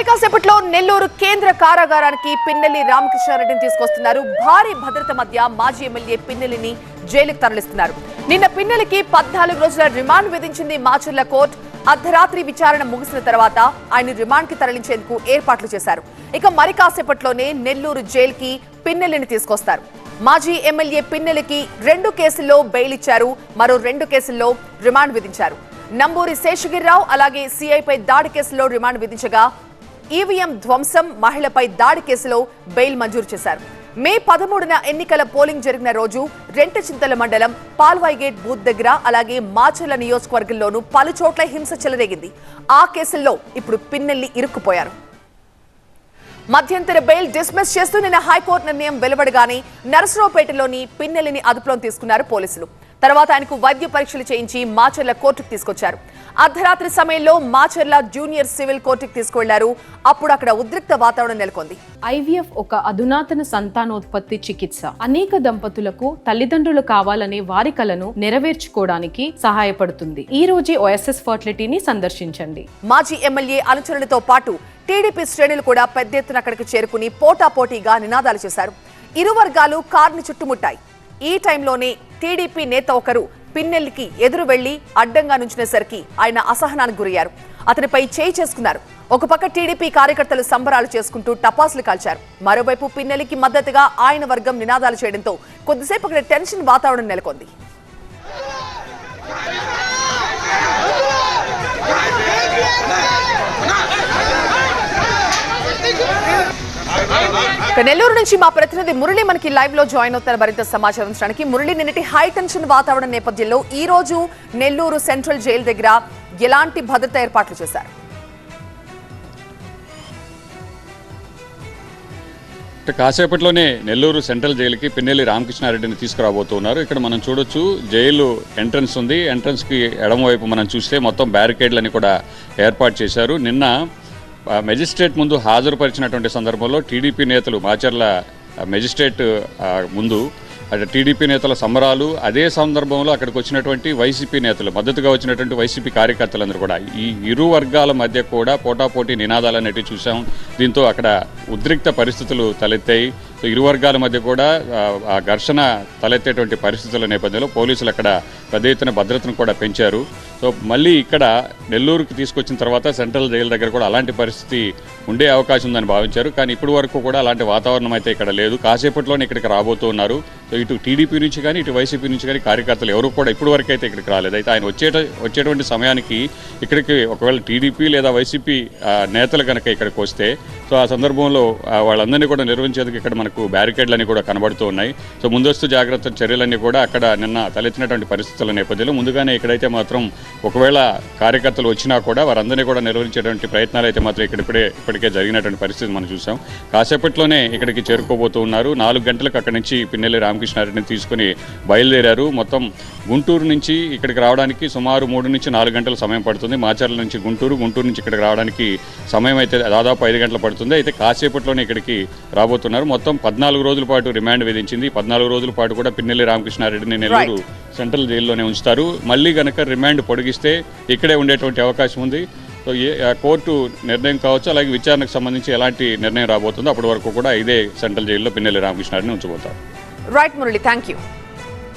మరి కాసేపట్లో నెల్లూరు కేంద్ర కారాగారానికి పిన్నెల్లి రామకృష్ణారెడ్డిని తీసుకొస్తున్నారు. భారీ భద్రత మధ్య మాజీ ఎమ్మెల్యే పిన్నెల్లిని జైలుకు తరలిస్తున్నారు. నిన్న పిన్నెలికి పద్నాలుగు రోజుల రిమాండ్ విధించింది మాచర్ల కోర్టు. అర్ధరాత్రి విచారణ ముగిసిన తర్వాత ఆయన రిమాండ్కి తరలించేందుకు ఏర్పాట్లు చేశారు. ఇక మరి కాసేపట్లోనే నెల్లూరు జైలుకి పిన్నెల్లిని తీసుకొస్తారు. మాజీ ఎమ్మెల్యే పిన్నెలికి రెండు కేసుల్లో బెయిల్ ఇచ్చారు. మరో రెండు కేసుల్లో రిమాండ్ విధించారు. నంబూరి శేషగిరిరావు అలాగే సిఐపై దాడి కేసులో రిమాండ్ విధించగా ఈవీఎం ధ్వంసం మహిళపై దాడి కేసులో బెయిల్ మంజూరు చేశారు. మే పదమూడున ఎన్నికల పోలింగ్ జరిగిన రోజు రెంటచింతల మండలం పాల్వాయిగేట్ బూత్ దగ్గర అలాగే మాచర్ల నియోజకవర్గంలోనూ పలు చోట్ల హింస చెలరేగింది. ఆ కేసుల్లో ఇప్పుడు పిన్నెల్లి ఇరుక్కుపోయారు. మధ్యంతర బెయిల్ డిస్మిస్ చేస్తూ నిన్న హైకోర్టు నిర్ణయం వెలువడగానే నరసరావుపేటలోని పిన్నెల్లిని అదుపులో తీసుకున్నారు పోలీసులు. తర్వాత ఆయనకు వైద్య పరీక్షలు చేయించి మాచర్ల కోర్టుకు తీసుకొచ్చారు. అర్ధరాత్రి సమయంలో మాచర్ల జూనియర్ సివిల్ కోర్టుకు తీసుకువెళ్ళారు. అప్పుడు అక్కడ ఉద్రిక్త వాతావరణం నెలకొంది. ఐవీఎఫ్ ఒక అధునాతన సంతానోత్పత్తి చికిత్స. అనేక దంపతులకు తల్లిదండ్రులు కావాలనే వారి కలను నెరవేర్చుకోవడానికి సహాయపడుతుంది. ఈ రోజే ఓఎస్ఎస్ ఫర్టిలిటీని సందర్శించండి. మాజీ ఎమ్మెల్యే అనుచరులతో పాటు టీడీపీ శ్రేణులు కూడా పెద్ద ఎత్తున అక్కడికి చేరుకుని పోటాపోటీగా నినాదాలు చేశారు. ఇరు వర్గాలు కార్ని చుట్టుముట్టాయి. ఈ టైంలోనే టీడీపీ నేత ఒకరు పిన్నెల్లికి ఎదురు వెళ్ళి అడ్డంగా నుంచినేసరికి ఆయన అసహనానికి గురయ్యారు. అతనిపై చేయి చేసుకున్నారు. ఒక పక్క టీడీపీ కార్యకర్తలు సంబరాలు చేసుకుంటూ టపాసులు కాల్చారు. మరోవైపు పిన్నెల్లికి మద్దతుగా ఆయన వర్గం నినాదాలు చేయడంతో కొద్దిసేపు అక్కడ టెన్షన్ వాతావరణం నెలకొంది. నెల్లూరు నుంచి మా ప్రతినిధి మురళి మనకి లైవ్లో జాయిన్ అవుతారు మరింత సమాచారం ఇచ్చడానికి మురళి నిన్నటి హై టెన్షన్ వాతావరణ నేపథ్యంలో ఈ రోజు నెల్లూరు సెంట్రల్ జైలు దగ్గర ఎలాంటి భద్రత ఏర్పాట్లు చేశారు? ఇక కాసేపట్లోనే నెల్లూరు సెంట్రల్ జైలుకి పిన్నెల్లి రామకృష్ణారెడ్డిని తీసుకురాబోతున్నారు. ఇక్కడ మనం చూడొచ్చు జైలు ఎంట్రన్స్ ఉంది. ఎంట్రన్స్కి ఎడమవైపు మనం చూస్తే మొత్తం బ్యారికేడ్లని కూడా ఏర్పాటు చేశారు. నిన్న మెజిస్ట్రేట్ ముందు హాజరుపరిచినటువంటి సందర్భంలో టీడీపీ నేతలు మాచర్ల మెజిస్ట్రేట్ ముందు అటు టీడీపీ నేతల సంబరాలు అదే సందర్భంలో అక్కడికి వచ్చినటువంటి వైసీపీ నేతలు మద్దతుగా వచ్చినటువంటి వైసీపీ కార్యకర్తలందరూ కూడా ఈ ఇరు వర్గాల మధ్య కూడా పోటాపోటీ నినాదాలు అనేటివి చూసాం దీంతో అక్కడ ఉద్రిక్త పరిస్థితులు తలెత్తాయి. సో ఇరు వర్గాల మధ్య కూడా ఆ, ఘర్షణ తలెత్తేటువంటి పరిస్థితుల నేపథ్యంలో పోలీసులు అక్కడ పెద్ద ఎత్తున భద్రతను కూడా పెంచారు. సో మళ్ళీ ఇక్కడ నెల్లూరుకి తీసుకొచ్చిన తర్వాత సెంట్రల్ జైలు దగ్గర కూడా అలాంటి పరిస్థితి ఉండే అవకాశం ఉందని భావించారు. కానీ ఇప్పటి వరకు కూడా అలాంటి వాతావరణం అయితే ఇక్కడ లేదు. కాసేపట్లోనే ఇక్కడికి రాబోతున్నారు సో ఇటు టీడీపీ నుంచి కానీ ఇటు వైసీపీ నుంచి కానీ కార్యకర్తలు ఎవరు కూడా ఇప్పటి వరకు అయితే ఇక్కడికి రాలేదు. అయితే ఆయన వచ్చేట వచ్చేటువంటి సమయానికి ఇక్కడికి ఒకవేళ టీడీపీ లేదా వైసీపీ నేతలు కనుక ఇక్కడికి వస్తే సో ఆ సందర్భంలో వాళ్ళందరినీ కూడా నిర్వహించేందుకు ఇక్కడ మనకు బ్యారికేడ్లన్నీ కూడా కనబడుతూ ఉన్నాయి. సో ముందస్తు జాగ్రత్త చర్యలన్నీ కూడా అక్కడ నిన్న తలెత్తినటువంటి పరిస్థితుల నేపథ్యంలో ముందుగానే ఇక్కడైతే మాత్రం ఒకవేళ కార్యకర్తలు వచ్చినా కూడా వారందరినీ కూడా నిర్వహించేటువంటి ప్రయత్నాలు అయితే మాత్రం ఇక్కడిప్పుడే ఇప్పటికే జరిగినటువంటి పరిస్థితి మనం చూసాం. కాసేపట్లోనే ఇక్కడికి చేరుకోబోతూ ఉన్నారు. నాలుగు గంటలకు అక్కడి నుంచి పిన్నెల్లి రామకృష్ణారెడ్డిని తీసుకుని బయలుదేరారు. మొత్తం గుంటూరు నుంచి ఇక్కడికి రావడానికి సుమారు మూడు నుంచి నాలుగు గంటల సమయం పడుతుంది. మాచర్ల నుంచి గుంటూరు గుంటూరు నుంచి ఇక్కడికి రావడానికి సమయం అయితే దాదాపు ఐదు గంటలు పడుతుంది. అయితే కాసేపట్లోనే ఇక్కడికి రాబోతున్నారు. మొత్తం పద్నాలుగు రోజుల పాటు రిమాండ్ విధించింది. పద్నాలుగు రోజుల పాటు కూడా పిన్నెల్లి రామకృష్ణారెడ్డిని నెల్లూరు సెంట్రల్ జైల్లోనే ఉంచుతారు మళ్ళీ గనక రిమాండ్ పొడిగిస్తే ఇక్కడే ఉండేటువంటి అవకాశం ఉంది. సో ఏ కోర్టు నిర్ణయం కావచ్చు అలాగే విచారణకు సంబంధించి ఎలాంటి నిర్ణయం రాబోతుందో అప్పటి వరకు కూడా ఇదే సెంట్రల్ జైల్లో పిన్నెల్లి రామకృష్ణారెడ్డిని ఉంచబోతారు. Right Murali thank you